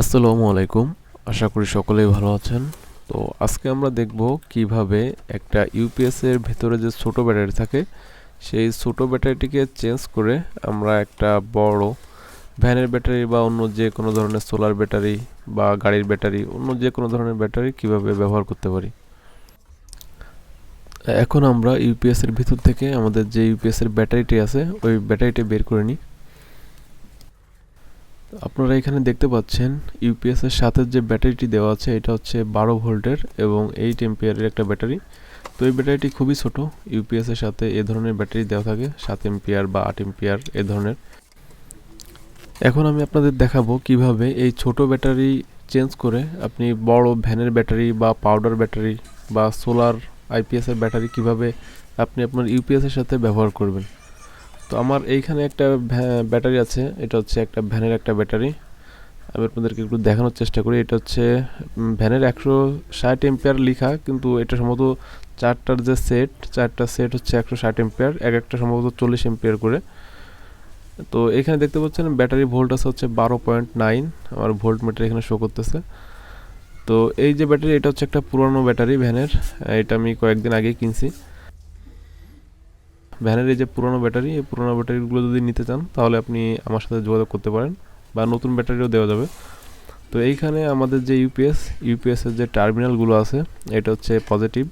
আসসালামু আলাইকুম। আশা করি সকলেই ভালো আছেন। তো আজকে আমরা দেখব কীভাবে একটা ইউপিএস এর ভেতরে যে ছোট ব্যাটারি থাকে, সেই ছোট ব্যাটারিটিকে চেঞ্জ করে আমরা একটা বড় ভ্যানের ব্যাটারি বা অন্য যে কোনো ধরনের সোলার ব্যাটারি বা গাড়ির ব্যাটারি, অন্য যে কোনো ধরনের ব্যাটারি কীভাবে ব্যবহার করতে পারি। এখন আমরা ইউপিএস এর ভিতর থেকে আমাদের যে ইউপিএস এর ব্যাটারিটি আছে, ওই ব্যাটারিটি বের করে নিই। আপনারা এখানে দেখতে পাচ্ছেন ইউপিএস এর সাথে যে ব্যাটারিটি দেওয়া আছে, এটা হচ্ছে বারো ভোল্টের এবং এইট এম্পিয়ারের একটা ব্যাটারি। তো এই ব্যাটারিটি খুবই ছোট ইউপিএস এর সাথে এ ধরনের ব্যাটারি দেওয়া থাকে, সাত এম্পিয়ার বা আট এম্পিয়ার এ ধরনের। এখন আমি আপনাদের দেখাবো কীভাবে এই ছোট ব্যাটারি চেঞ্জ করে আপনি বড় ভ্যানের ব্যাটারি বা পাউডার ব্যাটারি বা সোলার আইপিএস এর ব্যাটারি কীভাবে আপনি আপনার ইউপিএস এর সাথে ব্যবহার করবেন। তো আমার এইখানে একটা ব্যাটারি আছে, এটা হচ্ছে একটা ভ্যানের একটা ব্যাটারি। আমি আপনাদেরকে একটু দেখানোর চেষ্টা করি, এটা হচ্ছে ভ্যানের একশো ষাট এম্পিয়ার লেখা, কিন্তু এটা সম্ভবত চারটার যে সেট, চারটা সেট হচ্ছে একশো ষাট এম্পিয়ার, এক একটা সম্ভবত চল্লিশ এম্পিয়ার করে। তো এখানে দেখতে পাচ্ছেন, ব্যাটারি ভোল্ট আছে হচ্ছে বারো পয়েন্ট নাইন, আমার ভোল্ট মিটার এখানে শো করতেছে। তো এই যে ব্যাটারি, এটা হচ্ছে একটা পুরনো ব্যাটারি ভ্যানের এটা আমি কয়েকদিন আগেই কিনছি। ভ্যানের এই যে পুরনো ব্যাটারি, এই পুরনো ব্যাটারিগুলো যদি নিতে চান, তাহলে আপনি আমার সাথে যোগাযোগ করতে পারেন বা নতুন ব্যাটারিও দেওয়া যাবে। তো এইখানে আমাদের যে ইউপিএস ইউপিএসের যে টার্মিনালগুলো আছে, এটা হচ্ছে পজিটিভ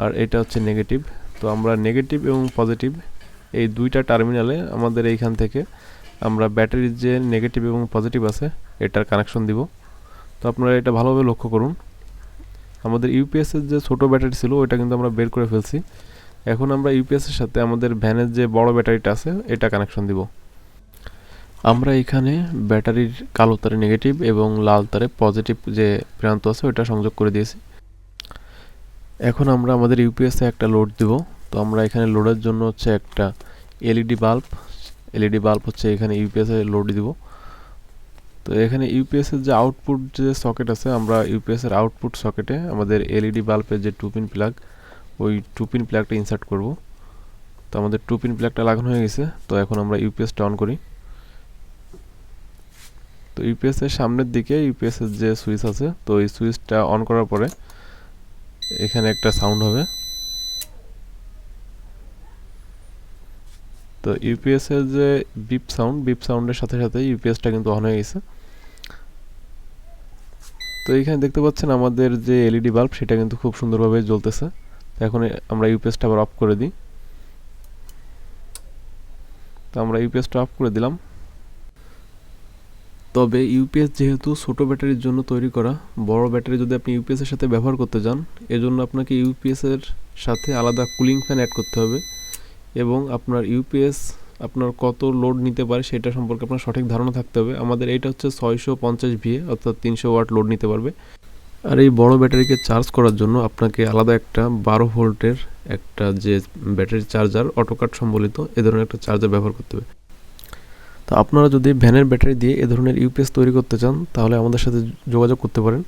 আর এটা হচ্ছে নেগেটিভ তো আমরা নেগেটিভ এবং পজিটিভ এই দুইটা টার্মিনালে আমাদের এইখান থেকে আমরা ব্যাটারির যে নেগেটিভ এবং পজিটিভ আছে, এটার কানেকশন দিব। তো আপনারা এটা ভালোভাবে লক্ষ্য করুন। আমাদের ইউপিএসের যে ছোটো ব্যাটারি ছিল, ওইটা কিন্তু আমরা বের করে ফেলছি। এখন আমরা ইউপিএস এর সাথে আমাদের ভ্যানের যে বড় ব্যাটারিটা আছে, এটা কানেকশন দিব। আমরা এখানে ব্যাটারির কালো তারে নেগেটিভ এবং লাল তারে পজিটিভ যে প্রান্ত আছে, ওটা সংযোগ করে দিয়েছি। এখন আমরা আমাদের ইউপিএসে একটা লোড দিব। তো আমরা এখানে লোডের জন্য হচ্ছে একটা এলইডি বাল্ব এলইডি বাল্ব হচ্ছে এখানে ইউপিএসে লোড দিব। তো এখানে ইউপিএসের যে আউটপুট যে সকেট আছে, আমরা ইউপিএসের আউটপুট সকেটে আমাদের এলইডি বাল্বের যে টু পিন প্লাগ ওই টু পিন প্লাগটা ইনসার্ট করব। তো আমাদের টু পিন প্লাগটা লাগানো হয়ে গেছে। তো এখন আমরা ইউপিএসটা অন করি। তো ইউপিএস এর সামনের দিকে ইউপিএস এর যে সুইচ আছে, তো এই সুইচটা অন করার পরে এখানে একটা সাউন্ড হবে। তো ইউপিএস এর যে বিপ সাউন্ড বিপ সাউন্ডের সাথে সাথে ইউপিএসটা কিন্তু অন হয়ে গেছে। তো এইখানে দেখতে পাচ্ছেন আমাদের যে এলইডি বাল্ব সেটা কিন্তু খুব সুন্দরভাবে জ্বলতেছে। এখন আমরা ইউপিএসটা আবার অফ করে দিই। তো আমরা ইউপিএসটা অফ করে দিলাম। তবে ইউপিএস যেহেতু ছোট ব্যাটারির জন্য তৈরি করা, বড় ব্যাটারি যদি আপনি ইউপিএসের সাথে ব্যবহার করতে চান এজন্য আপনাকে ইউপিএসের সাথে আলাদা কুলিং ফ্যান অ্যাড করতে হবে এবং আপনার ইউপিএস আপনার কত লোড নিতে পারে সেটা সম্পর্কে আপনার সঠিক ধারণা থাকতে হবে। আমাদের এইটা হচ্ছে ছয়শো পঞ্চাশ ভিএ অর্থাৎ তিনশো ওয়াট লোড নিতে পারবে। আর এই বড় ব্যাটারিকে চার্জ করার জন্য আপনাকে আলাদা একটা বারো ভোল্টের একটা যে ব্যাটারি চার্জার অটোকাট সম্বলিত এ ধরনের একটা চার্জার ব্যবহার করতে হবে। তো আপনারা যদি ভ্যানের ব্যাটারি দিয়ে এ ধরনের ইউপিএস তৈরি করতে চান, তাহলে আমাদের সাথে যোগাযোগ করতে পারেন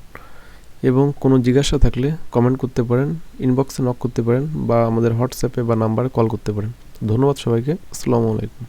এবং কোনো জিজ্ঞাসা থাকলে কমেন্ট করতে পারেন ইনবক্সে নক করতে পারেন বা আমাদের হোয়াটসঅ্যাপে বা নাম্বারে কল করতে পারেন। ধন্যবাদ সবাইকে, আসসালামু আলাইকুম।